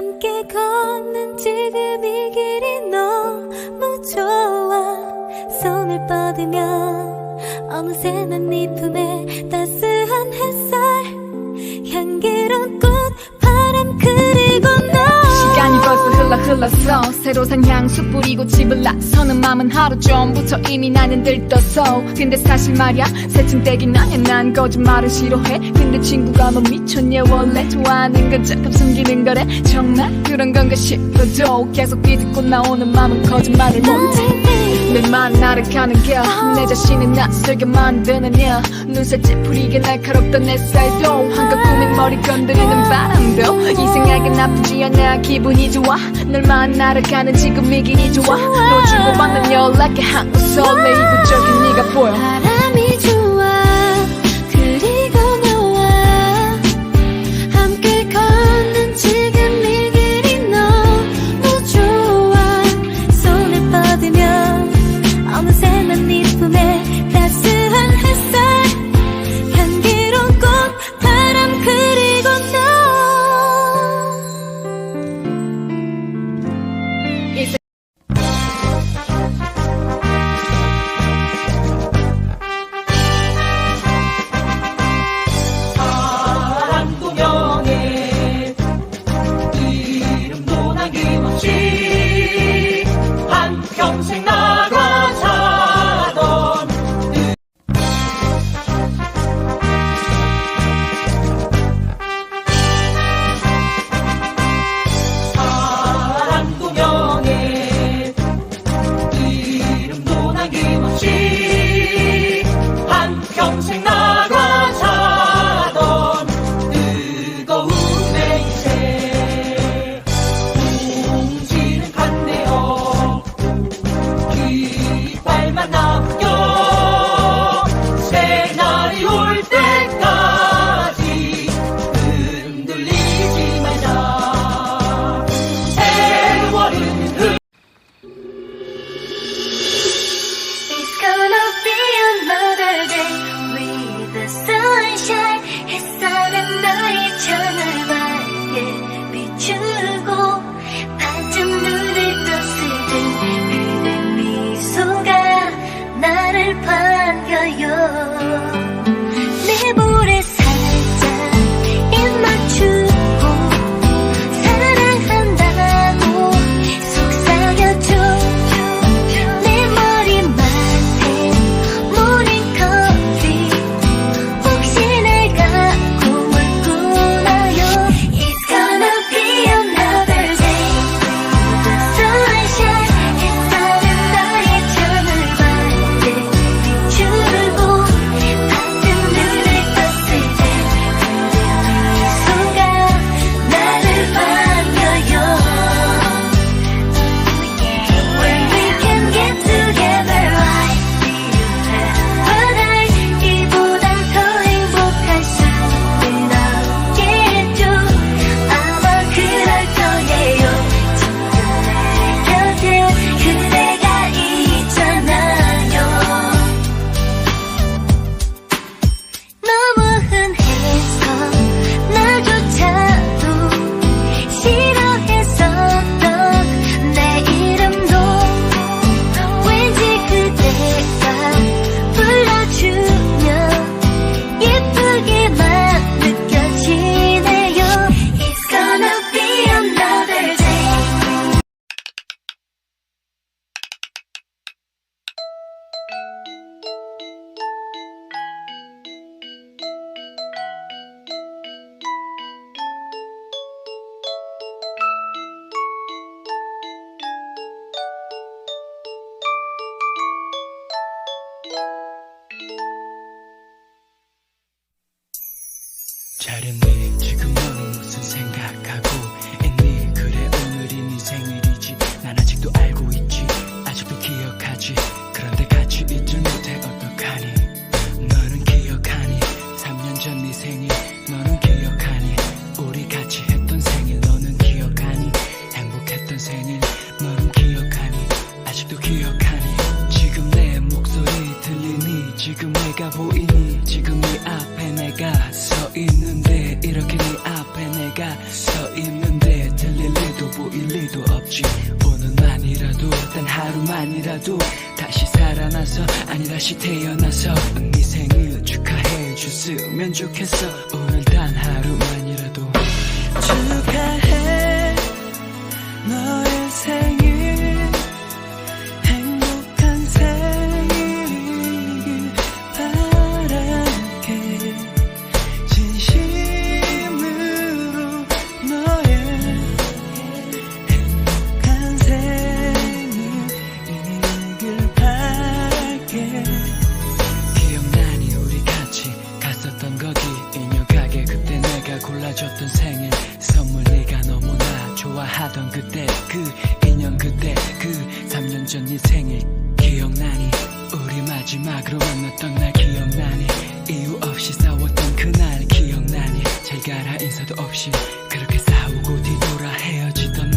함께 걷는 지금 이 길이 너무 좋아. 손을 뻗으면 어느새 난 네 품에 따스한 햇살 흘렀어. 새로 산 향수 뿌리고 집을 나서는 맘은 하루 전부터 이미 나는 들떴어. 근데 사실 말야 새침 떼기 나야 난 거짓말을 싫어해. 근데 친구가 너 미쳤냐 원래 좋아하는 건 조금 숨기는 거래. 정말 그런 건가 싶어도 계속 비집고 나오는 맘은 거짓말을 못해 내맘 나를 가는 겨내 자신을 낯설게 만드는 야 눈살 찌푸리게 날카롭던 햇살도. 한껏 꾸민 머리 건드리는 바람도. 이상하게 나쁘지 않아. 기분이 좋아. 널 만나러 가는 지금 이 길이 좋아. 너 주고받는 연락에 한껏 설레 이국적인 네가 보여 잘했네. 지금 너는 무슨 생각하고 있니? 그래 오늘이 네 생일이지. 난 아직도 알고 있지. 아직도 기억하지. 그런데 같이 있질 못해 어떡하니? 너는 기억하니? 3년 전 네 생일 너는 기억하니? 우리 같이 했던 생일 너는 기억하니? 행복했던 생일 너는 기억하니? 아직도 기억하니 지금 내가 보이니? 지금 네 앞에 내가 서 있는데 이렇게 네 앞에 내가 서 있는데 들릴 리도 보일 리도 없지. 오늘만이라도 단 하루만이라도 다시 살아나서 아니 다시 태어나서 네 생일 축하해 줬으면 좋겠어. 오늘 단 하루 그 인형 그때 그 3년 전 네 생일 기억나니? 우리 마지막으로 만났던 날 기억나니? 이유 없이 싸웠던 그날 기억나니? 잘 가라 인사도 없이 그렇게 싸우고 뒤돌아 헤어지던